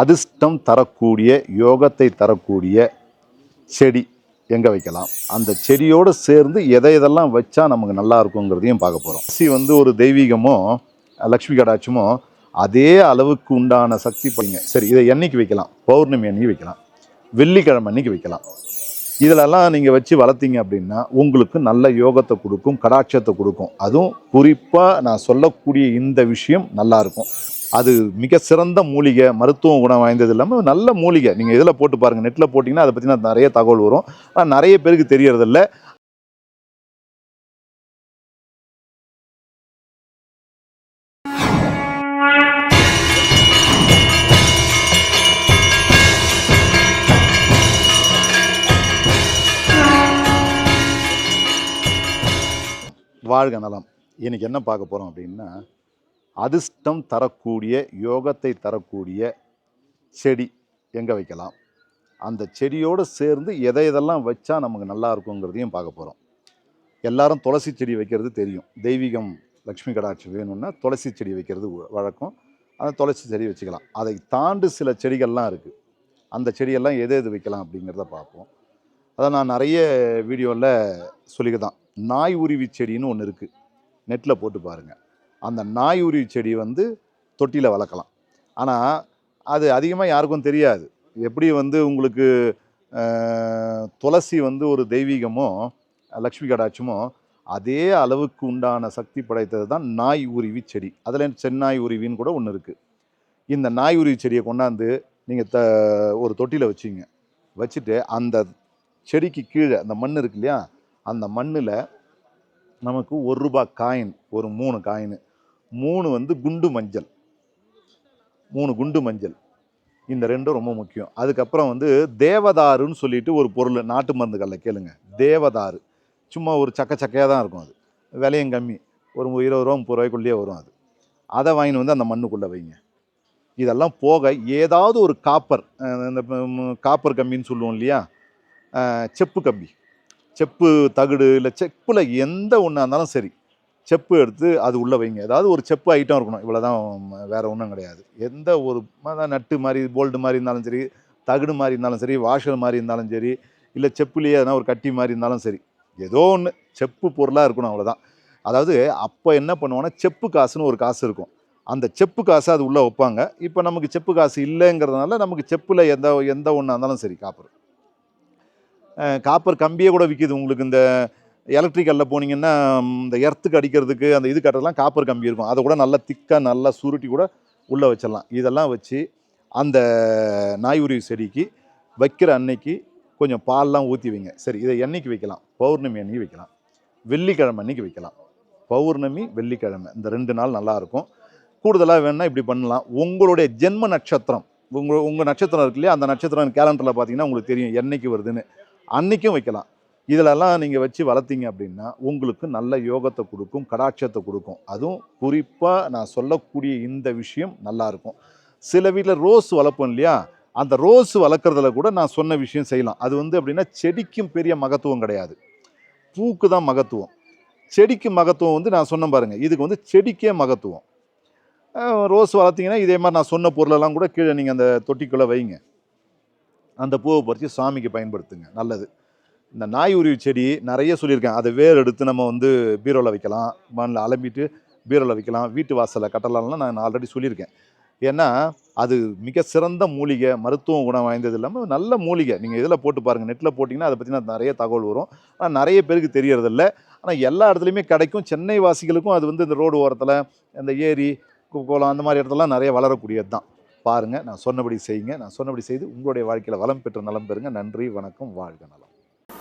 அதிர்ஷ்டம் தரக்கூடிய யோகத்தை தரக்கூடிய செடி எங்கே வைக்கலாம்? அந்த செடியோடு சேர்ந்து எதை எதெல்லாம் வச்சா நமக்கு நல்லா இருக்குங்கிறதையும் பார்க்க போகிறோம் சி வந்து ஒரு தெய்வீகமோ லக்ஷ்மி கடாட்சமோ அதே அளவுக்கு உண்டான சக்தி படிங்க சரி இதை என்றைக்கு வைக்கலாம்? பௌர்ணமி அன்னைக்கு வைக்கலாம். வெள்ளிக்கிழமை அன்னைக்கு வைக்கலாம். இதிலெல்லாம் நீங்கள் வச்சு வளர்த்தீங்க அப்படின்னா உங்களுக்கு நல்ல யோகத்தை கொடுக்கும் கடாட்சத்தை கொடுக்கும். அதுவும் குறிப்பாக நான் சொல்லக்கூடிய இந்த விஷயம் நல்லாயிருக்கும் அது மிக சிறந்த மூலிகை மருத்துவ குணம் வாய்ந்தது இல்லாமல் நல்ல மூலிகை. நீங்கள் இதில் போட்டு பாருங்கள் நெட்டில் போட்டிங்கன்னா அதை பற்றின நிறைய தகவல் வரும். ஆனால் நிறைய பேருக்கு தெரியறதில்ல. வாழ்க நலம். இன்னைக்கு என்ன பார்க்க போகிறோம் அப்படின்னா அதிர்ஷ்டம் தரக்கூடிய யோகத்தை தரக்கூடிய செடி எங்கே வைக்கலாம்? அந்த செடியோடு சேர்ந்து எதை எதெல்லாம் வச்சா நமக்கு நல்லா இருக்குங்கிறதையும் பார்க்க போகிறோம் எல்லாரும் துளசி செடி வைக்கிறது தெரியும். தெய்வீகம் லக்ஷ்மி கடாட்சி வேணும்னா துளசி செடி வைக்கிறது வழக்கம். அந்த துளசி செடி வச்சுக்கலாம். அதை தாண்டு சில செடிகள்லாம் இருக்குது அந்த செடியெல்லாம் எது எது வைக்கலாம் அப்படிங்கிறத பார்ப்போம். அதை நான் நிறைய வீடியோவில் சொல்லிக்க தான் நாய் உருவி செடின்னு ஒன்று இருக்குது நெட்டில் போட்டு பாருங்கள் அந்த நாய் செடி வந்து தொட்டியில் வளர்க்கலாம். ஆனால் அது அதிகமாக யாருக்கும் தெரியாது. எப்படி வந்து உங்களுக்கு துளசி வந்து ஒரு தெய்வீகமோ லக்ஷ்மி கடாட்சமோ அதே அளவுக்கு உண்டான சக்தி படைத்தது தான் நாய் உருவி செடி. அதில் சென்னாய் உருவின்னு கூட ஒன்று இருக்குது இந்த நாய் உருவி செடியை கொண்டாந்து நீங்கள் த ஒரு தொட்டியில் வச்சிங்க. வச்சுட்டு அந்த செடிக்கு கீழே அந்த மண் இருக்கு இல்லையா? அந்த மண்ணில் நமக்கு ஒரு ரூபா காயின் ஒரு மூணு காயின் மூணு வந்து குண்டு மஞ்சள். மூணு குண்டு மஞ்சள். இந்த ரெண்டும் ரொம்ப முக்கியம். அதுக்கப்புறம் வந்து தேவதாருன்னு சொல்லிட்டு ஒரு பொருள் நாட்டு மருந்துகளில் கேளுங்க. தேவதாரு. சும்மா ஒரு சக்க சக்கையாக தான் இருக்கும் அது. விலையும் கம்மி. ஒரு இருபது ரூபா முப்பது ரூபாய்க்குள்ளேயே வரும் அது. அதை வாங்கின்னு வந்து அந்த மண்ணுக்குள்ளே வைங்க. இதெல்லாம் போக ஏதாவது ஒரு காப்பர் இந்த காப்பர் கம்பின்னு சொல்லுவோம் இல்லையா? செப்பு கம்பி. செப்பு தகுடு இல்லை செப்பில் எந்த ஒன்றா இருந்தாலும் சரி. செப்பு எடுத்து அது உள்ளே வைங்க. ஏதாவது ஒரு செப்பு ஐட்டம் இருக்கணும். இவ்வளோ தான் வேறு ஒன்றும் கிடையாது. எந்த ஒரு நட்டு மாதிரி போல்டு மாதிரி இருந்தாலும் சரி தகுடு மாதிரி இருந்தாலும் சரி வாஷர் மாதிரி இருந்தாலும் சரி இல்லை செப்புலேயே எதனா ஒரு கட்டி மாதிரி இருந்தாலும் சரி ஏதோ ஒன்று செப்பு பொருளாக இருக்கணும் அவ்வளோதான் அதாவது அப்போ என்ன பண்ணுவோன்னா செப்பு காசுன்னு ஒரு காசு இருக்கும். அந்த செப்பு காசை அது உள்ளே வைப்பாங்க. இப்போ நமக்கு செப்பு காசு இல்லைங்கிறதுனால நமக்கு செப்பில் எந்த எந்த ஒன்றா இருந்தாலும் சரி காப்பர். காப்பர் கம்பியே கூட விற்கிது உங்களுக்கு இந்த எலக்ட்ரிக்கலில் போனீங்கன்னா இந்த எர்த்துக்கு அடிக்கிறதுக்கு அந்த இது கட்டுறதுலாம் காப்பர் கம்பி இருக்கும். அதை கூட நல்லா திக்காக நல்லா சுருட்டி கூட உள்ளே வச்சிடலாம். இதெல்லாம் வச்சு அந்த நாயுருவி செடிக்கு வைக்கிற அன்னைக்கு கொஞ்சம் பால்லாம் ஊற்றி வைங்க. சரி இதை என்றைக்கு வைக்கலாம்? பௌர்ணமி அன்னைக்கு வைக்கலாம். வெள்ளிக்கிழமை அன்னைக்கு வைக்கலாம். பௌர்ணமி வெள்ளிக்கிழமை. இந்த ரெண்டு நாள் நல்லாயிருக்கும் கூடுதலாக வேணால் இப்படி பண்ணலாம். உங்களுடைய ஜென்ம நட்சத்திரம் உங்கள் உங்கள் நட்சத்திரம் இருக்கு இல்லையா? அந்த நட்சத்திரம் கேலண்டரில் பார்த்தீங்கன்னா உங்களுக்கு தெரியும் என்றைக்கு வருதுன்னு. அன்றைக்கும் வைக்கலாம். இதிலெல்லாம் நீங்கள் வச்சு வளர்த்தீங்க அப்படின்னா உங்களுக்கு நல்ல யோகத்தை கொடுக்கும் கடாட்சத்தை கொடுக்கும். அதுவும் குறிப்பாக நான் சொல்லக்கூடிய இந்த விஷயம் நல்லாயிருக்கும் சில வீட்டில் ரோஸ் வளர்ப்போம் இல்லையா? அந்த ரோஸ் வளர்க்குறதுல கூட நான் சொன்ன விஷயம் செய்யலாம். அது வந்து அப்படின்னா செடிக்கும் பெரிய மகத்துவம் கிடையாது. பூக்கு தான் மகத்துவம். செடிக்கு மகத்துவம் வந்து நான் சொன்னேன் பாருங்கள் இதுக்கு வந்து செடிக்கே மகத்துவம். ரோஸ் வளர்த்திங்கன்னா இதே மாதிரி நான் சொன்ன பொருளெல்லாம் கூட கீழே நீங்கள் அந்த தொட்டிக்குள்ளே வைங்க. அந்த பூவை பறித்து சாமிக்கு பயன்படுத்துங்க. நல்லது. இந்த நாய் உருவி செடி நிறைய சொல்லியிருக்கேன். அதை வேர் எடுத்து நம்ம வந்து பீரோவில் வைக்கலாம். மண்ணில் அலம்பிட்டு பீரோவில் வைக்கலாம். வீட்டு வாசலில் கட்டலாம்லாம் நான் ஆல்ரெடி சொல்லியிருக்கேன். ஏன்னா அது மிக சிறந்த மூலிகை மருத்துவ குணம் வாய்ந்தது இல்லாமல் நல்ல மூலிகை. நீங்கள் இதில் போட்டு பாருங்கள் நெட்டில் போட்டிங்கன்னா அதை பற்றின நிறைய தகவல் வரும். ஆனால் நிறைய பேருக்கு தெரியறதில்ல. ஆனால் எல்லா இடத்துலையுமே கிடைக்கும். சென்னை வாசிகளுக்கும் அது வந்து இந்த ரோடு ஓரத்தில் இந்த ஏரி கு- குளம் அந்த மாதிரி இடத்துலலாம் நிறைய வளரக்கூடியது தான். பாருங்கள் நான் சொன்னபடி செய்யுங்க. நான் சொன்னபடி செய்து உங்களுடைய வாழ்க்கையில் வளம் பெற்று நலம் பெறுங்க. நன்றி வணக்கம் வாழ்க நலம்.